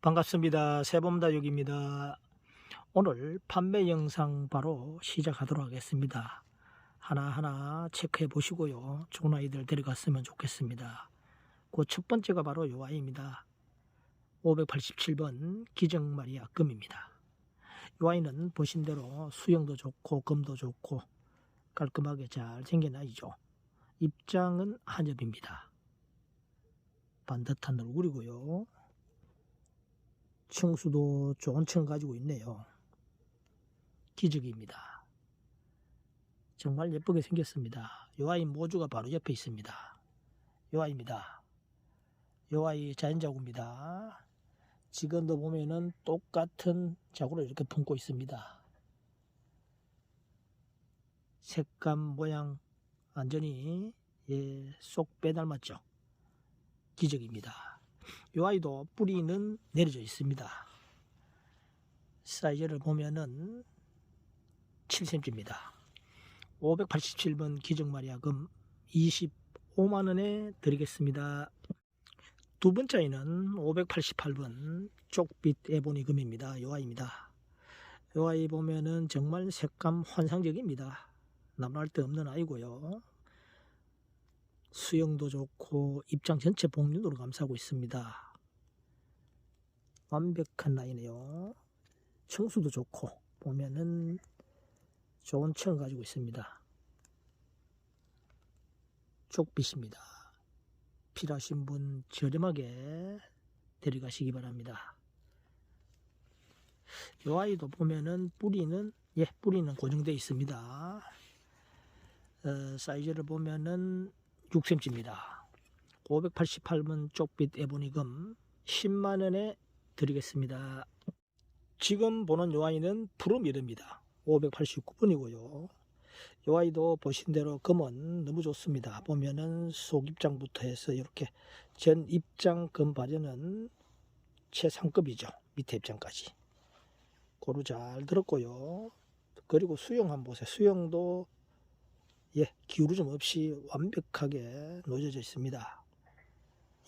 반갑습니다. 세범다육입니다. 오늘 판매 영상 바로 시작하도록 하겠습니다. 하나하나 체크해 보시고요. 좋은 아이들 데려갔으면 좋겠습니다. 그 첫 번째가 바로 요 아이입니다. 587번 기정마리아 금입니다. 요 아이는 보신 대로 수영도 좋고 금도 좋고 깔끔하게 잘 생긴 아이죠. 입장은 한엽입니다. 반듯한 얼굴이고요. 청수도 좋은 층 가지고 있네요. 기적입니다. 정말 예쁘게 생겼습니다. 요 아이 모주가 바로 옆에 있습니다. 요 아이입니다. 요 아이 자연자구입니다. 지금도 보면은 똑같은 자구를 이렇게 품고 있습니다. 색감 모양 완전히 예, 쏙 빼닮았죠. 기적입니다. 이 아이도 뿌리는 내려져 있습니다. 사이즈를 보면은 7cm입니다. 587번 기정마리아금 25만원에 드리겠습니다. 두 번째 아이는 588번 쪽빛 에보니금입니다. 이 아이입니다. 이 아이 보면은 정말 색감 환상적입니다. 남할 데 없는 아이고요. 수영도 좋고 입장 전체 복륜으로 감싸고 있습니다. 완벽한 라인이에요. 청수도 좋고 보면은 좋은 층을 가지고 있습니다. 쪽빛입니다. 필요하신 분 저렴하게 데려가시기 바랍니다. 이 아이도 보면은 뿌리는 예 뿌리는 고정되어 있습니다. 어, 사이즈를 보면은 6cm입니다. 588번 쪽빛 에보니금 10만원에 드리겠습니다. 지금 보는 요 아이는 푸르미르입니다. 589번이고요. 요 아이도 보신 대로 금은 너무 좋습니다. 보면은 속 입장부터 해서 이렇게 전 입장 금 발현은 최상급이죠. 밑에 입장까지. 고루 잘 들었고요. 그리고 수영 한번 보세요. 수영도 예, 기울어짐 없이 완벽하게 놓여져 있습니다.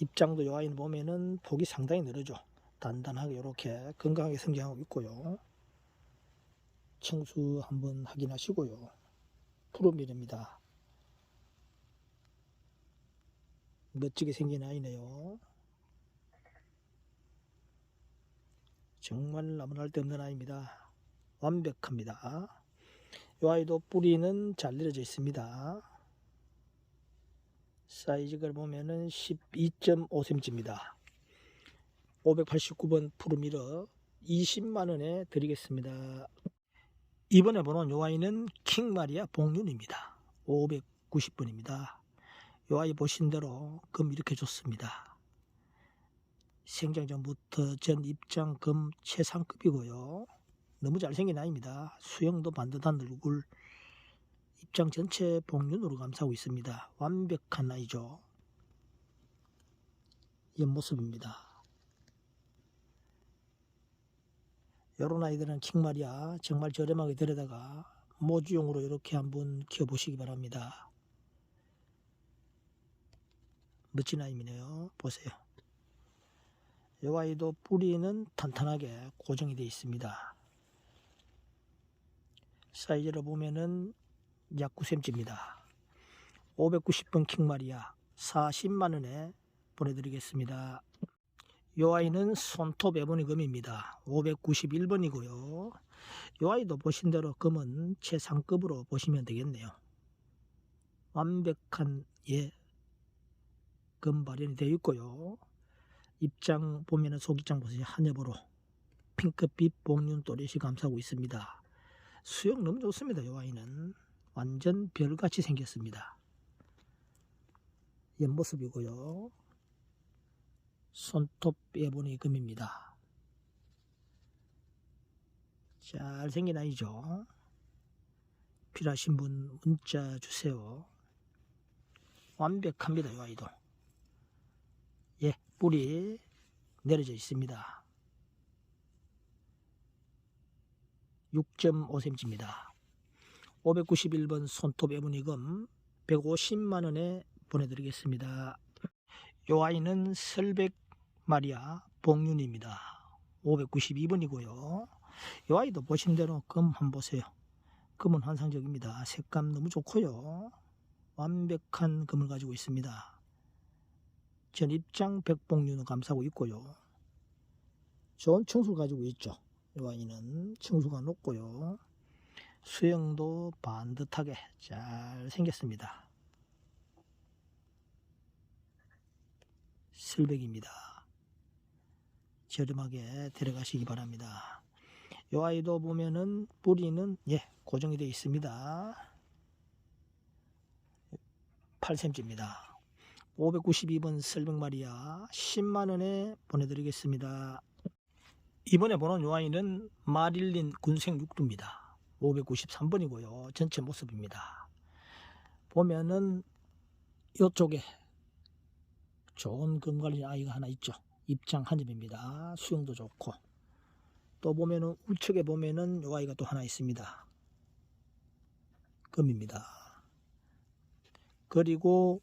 입장도 요 아이는 보면은 폭이 상당히 늘어져. 단단하게 이렇게 건강하게 성장하고 있고요. 청수 한번 확인하시고요. 푸르밀입니다. 멋지게 생긴 아이네요. 정말 나무랄 데 없는 아이입니다. 완벽합니다. 이 아이도 뿌리는 잘 내려져 있습니다. 사이즈를 보면은 12.5cm입니다. 589번 푸르미러 20만원에 드리겠습니다. 이번에 보는 요 아이는 킹마리아 복륜입니다. 590번입니다. 요 아이 보신 대로 금 이렇게 좋습니다. 생장 전부터 전 입장 금 최상급이고요. 너무 잘생긴 아이입니다. 수영도 반듯한 얼굴, 입장 전체 복륜으로 감싸고 있습니다. 완벽한 아이죠. 옆모습입니다. 요런 아이들은 킹마리아 정말 저렴하게 데려다가 모주용으로 이렇게 한번 키워보시기 바랍니다. 멋진 아이이네요. 보세요. 이 아이도 뿌리는 탄탄하게 고정이 되어 있습니다. 사이즈를 보면은 약 9cm입니다. 590번 킹마리아 40만원에 보내드리겠습니다. 요 아이는 손톱 에보니 금입니다. 591번이고요. 요 아이도 보신 대로 금은 최상급으로 보시면 되겠네요. 완벽한 예, 금 발현이 되어 있고요. 입장 보면은 속입장 보세요. 한엽으로 핑크빛 복륜 또렷이 감싸고 있습니다. 수영 너무 좋습니다. 요 아이는 완전 별같이 생겼습니다. 옆모습이고요. 손톱 에보니 금입니다. 잘생긴 아이죠. 필요하신 분 문자 주세요. 완벽합니다. 요 아이도. 예, 뿌리 내려져 있습니다. 6.5cm입니다. 591번 손톱 에보니금 150만원에 보내드리겠습니다. 요 아이는 설백 마리아 복륜입니다. 592번이고요. 이 아이도 보신 대로 금 한번 보세요. 금은 환상적입니다. 색감 너무 좋고요. 완벽한 금을 가지고 있습니다. 전 입장 백봉류는 감싸고 있고요. 좋은 청수를 가지고 있죠. 이 와인은 청수가 높고요. 수영도 반듯하게 잘 생겼습니다. 슬백입니다. 저렴하게 데려가시기 바랍니다. 이 아이도 보면은 뿌리는 예 고정이 되어 있습니다. 8cm입니다. 592번 설백마리아 10만원에 보내드리겠습니다. 이번에 보는 요 아이는 마릴린 군생 육두입니다. 593번이고요. 전체 모습입니다. 보면은 이쪽에 좋은 금갈린 아이가 하나 있죠. 입장 한 점입니다. 수영도 좋고 또 보면은 우측에 보면은 요 아이가 또 하나 있습니다. 금입니다. 그리고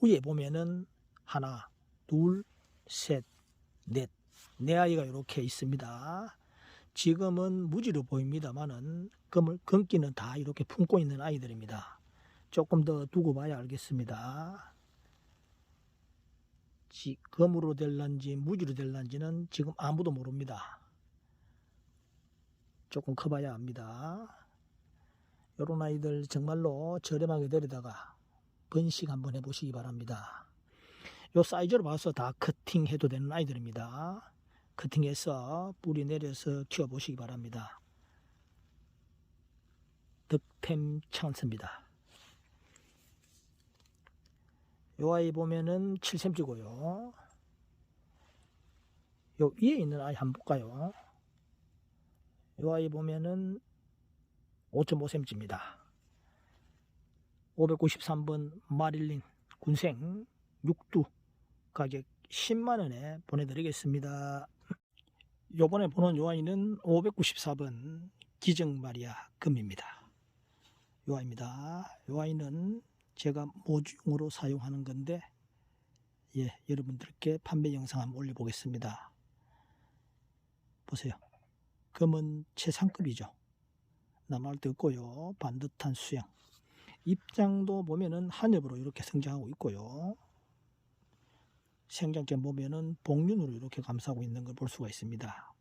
위에 보면은 하나, 둘, 셋, 넷, 네 아이가 이렇게 있습니다. 지금은 무지로 보입니다만은 금기는 다 이렇게 품고 있는 아이들입니다. 조금 더 두고 봐야 알겠습니다. 지- 금으로 될런지 무지로 될런지는 지금 아무도 모릅니다. 조금 커봐야 합니다. 요런 아이들 정말로 저렴하게 데려다가 번식 한번 해보시기 바랍니다. 요 사이즈로 봐서 다 커팅해도 되는 아이들입니다. 커팅해서 뿌리 내려서 키워보시기 바랍니다. 득템 찬스입니다. 요 아이 보면은 7cm고요. 요 위에 있는 아이 한번 볼까요? 요 아이 보면은 5.5cm입니다. 593번 마릴린 군생 6두 가격 10만원에 보내드리겠습니다. 요번에 보는 요 아이는 594번 기정마리아 금입니다. 요 아이입니다. 요 아이는 제가 모주용으로 사용하는 건데 예, 여러분들께 판매 영상 한번 올려보겠습니다. 보세요. 금은 최상급이죠. 데 없고요. 반듯한 수양. 입장도 보면은 한엽으로 이렇게 성장하고 있고요. 생장점 보면은 복륜으로 이렇게 감싸고 있는 걸 볼 수가 있습니다.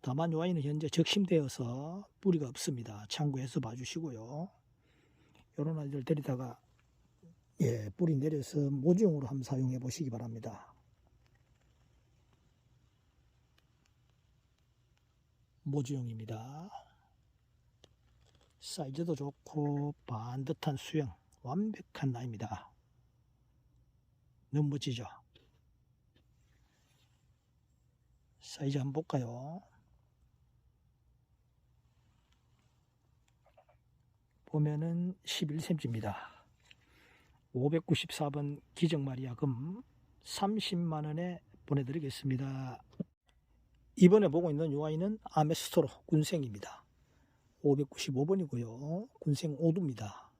다만 요 아이는 현재 적심되어서 뿌리가 없습니다. 참고해서 봐주시고요. 요런 아이들 데리다가 예, 뿌리 내려서 모종으로 한번 사용해 보시기 바랍니다. 모주용입니다. 사이즈도 좋고 반듯한 수영 완벽한 나입니다. 너무 멋지죠? 사이즈 한번 볼까요? 보면은 11cm입니다. 594번 기정마리아 금 30만원에 보내드리겠습니다. 이번에 보고 있는 요 아이는 아메스토로 군생입니다. 595번이고요. 군생 5두입니다.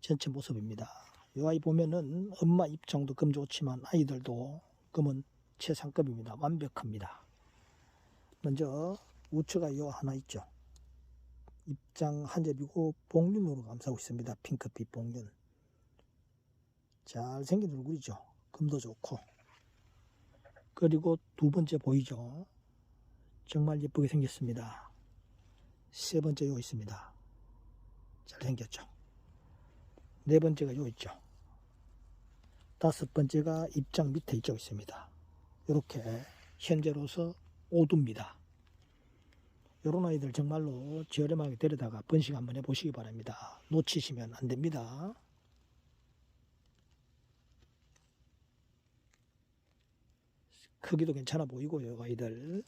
전체 모습입니다. 이 아이 보면은 엄마 입장도 금 좋지만 아이들도 금은 최상급입니다. 완벽합니다. 먼저 우측가 요 하나 있죠. 입장 한 접이고 복륜으로 감싸고 있습니다. 핑크빛 복륜. 잘생긴 얼굴이죠. 금도 좋고. 그리고 두 번째 보이죠. 정말 예쁘게 생겼습니다. 세 번째 요 있습니다. 잘생겼죠. 네 번째가 요 있죠. 다섯 번째가 입장 밑에 이쪽 있습니다. 이렇게 현재로서 5두입니다. 요런 아이들 정말로 저렴하게 데려다가 번식 한번 해보시기 바랍니다. 놓치시면 안 됩니다. 크기도 괜찮아 보이고요, 아이들.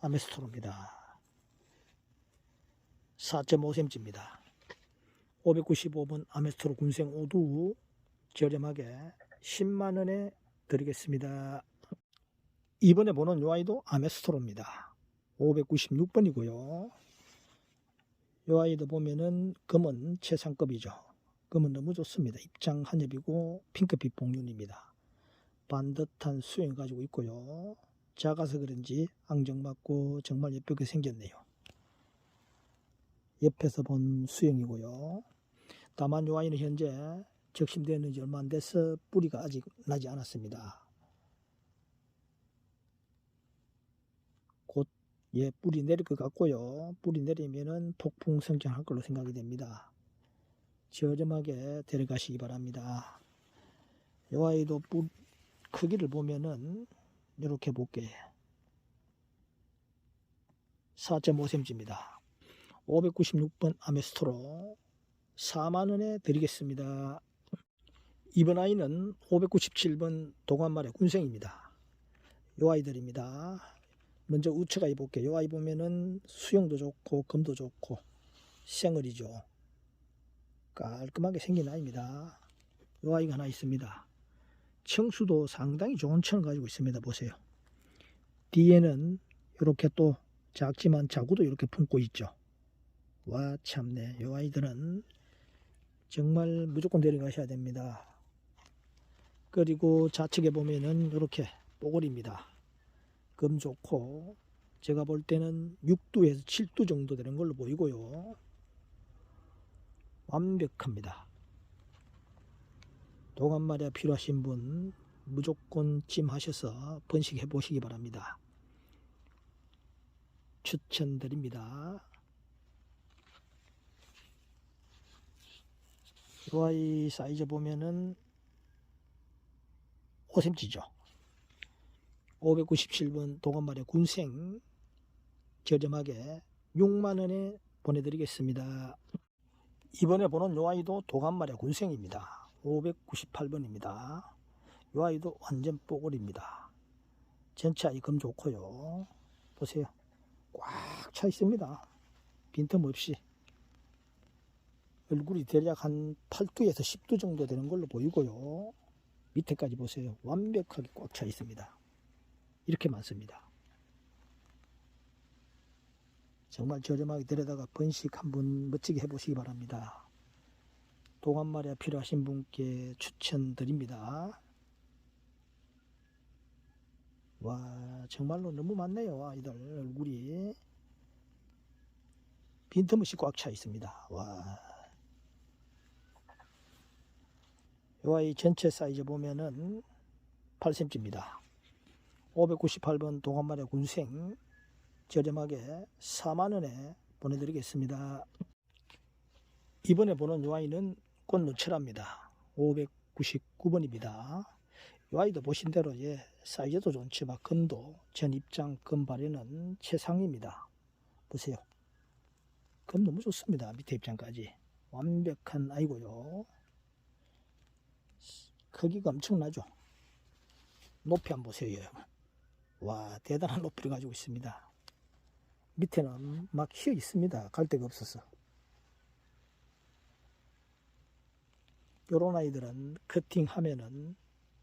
아메스토로입니다. 4.5cm입니다. 595번 아메스토로 군생 5두 저렴하게 10만원에 드리겠습니다. 이번에 보는 요 아이도 아메스토로입니다. 596번이고요. 요 아이도 보면은 금은 최상급이죠. 금은 너무 좋습니다. 입장 한엽이고 핑크빛 복륜입니다. 반듯한 수영 가지고 있고요. 작아서 그런지 앙증맞고 정말 예쁘게 생겼네요. 옆에서 본 수영이고요. 다만 요 아이는 현재 적심되는 지 얼마 안 돼서 뿌리가 아직 나지 않았습니다. 곧 예, 뿌리 내릴 것 같고요. 뿌리 내리면은 폭풍 성장할 걸로 생각이 됩니다. 저렴하게 데려가시기 바랍니다. 요 아이도 뿌, 크기를 보면은 이렇게 볼게 4.5cm입니다. 596번 아메스토로 4만원에 드리겠습니다. 이번 아이는 597번 동안말의 군생입니다. 요 아이들입니다. 먼저 우측 아이 볼게요. 요 아이 보면은 수영도 좋고 금도 좋고 생얼이죠. 깔끔하게 생긴 아이입니다. 요 아이가 하나 있습니다. 청수도 상당히 좋은 청을 가지고 있습니다. 보세요. 뒤에는 이렇게 또 작지만 자구도 이렇게 품고 있죠. 와 참네. 요 아이들은 정말 무조건 데려가셔야 됩니다. 그리고 좌측에 보면은 이렇게 뽀글입니다. 금 좋고 제가 볼 때는 6두에서 7두 정도 되는 걸로 보이고요. 완벽합니다. 도감마리아 필요하신 분 무조건 찜하셔서 번식해 보시기 바랍니다. 추천드립니다. 이 아이 사이즈 보면은 5cm죠. 597번 도감마리아 군생 저렴하게 6만원에 보내드리겠습니다. 이번에 보는 요 아이도 도감마리아 군생입니다. 598번입니다. 요 아이도 완전 뽀글입니다. 전체 아이 금 좋고요. 보세요. 꽉 차 있습니다. 빈틈 없이. 얼굴이 대략 한 8두에서 10두 정도 되는 걸로 보이고요. 밑에까지 보세요. 완벽하게 꽉 차 있습니다. 이렇게 많습니다. 정말 저렴하게 데려다가 번식 한번 멋지게 해보시기 바랍니다. 동안말에 필요하신 분께 추천드립니다. 와 정말로 너무 많네요 아이들 얼굴이 빈틈없이 꽉 차 있습니다 와. 요 아이 전체 사이즈 보면은 8cm입니다 598번 동안말의 군생 저렴하게 4만원에 보내드리겠습니다 이번에 보는 요 아이는 꽃노철합니다 599번입니다 이 아이도 보신 대로 예, 사이즈도 좋지만 금도 전 입장 금 발에는 최상입니다. 보세요. 금 너무 좋습니다. 밑에 입장까지 완벽한 아이고요. 크기가 엄청나죠. 높이 한번 보세요. 와 대단한 높이를 가지고 있습니다. 밑에는 막 휘어 있습니다. 갈 데가 없어서. 요런 아이들은 커팅하면은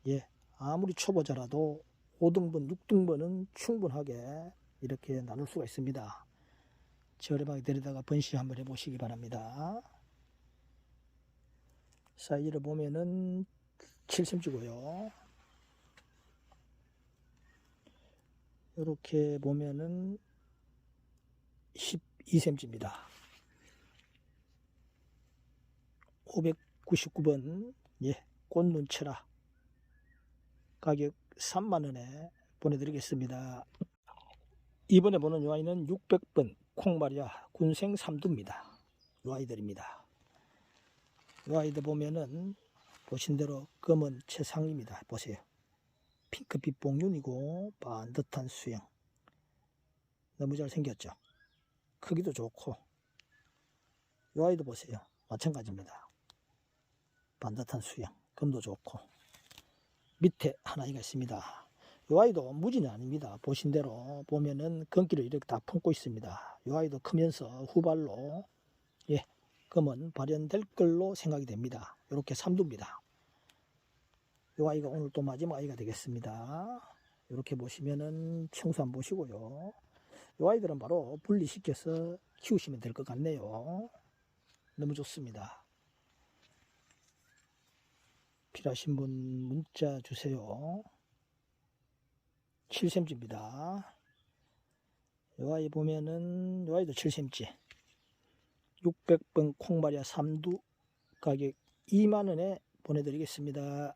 예 아무리 초보자라도 5등분, 6등분은 충분하게 이렇게 나눌 수가 있습니다. 저렴하게 데려다가 번시 한번 해보시기 바랍니다. 사이즈를 보면은 7cm고요. 이렇게 보면은 12cm입니다. 599번 예, 꽃눈철아 가격 3만원에 보내드리겠습니다. 이번에 보는 요 아이는 600번 콩마리아 군생 3두입니다. 요 아이들입니다. 요 아이들 보면은 보신 대로 검은 최상입니다. 보세요. 핑크빛 봉윤이고 반듯한 수영. 너무 잘 생겼죠. 크기도 좋고 요 아이도 보세요. 마찬가지입니다. 반듯한 수영. 금도 좋고 밑에 하나가 있습니다. 이 아이도 무지는 아닙니다. 보신 대로 보면은 건기를 이렇게 다 품고 있습니다. 이 아이도 크면서 후발로 예 금은 발현될 걸로 생각이 됩니다. 이렇게 3두입니다. 이 아이가 오늘 또 마지막 아이가 되겠습니다. 이렇게 보시면은 청소 안 보시고요. 이 아이들은 바로 분리시켜서 키우시면 될 것 같네요. 너무 좋습니다. 필요하신 분 문자 주세요. 7cm입니다. 요 아이 보면은 요 아이도 7cm 600번 콩마리아 3두 가격 2만원에 보내드리겠습니다.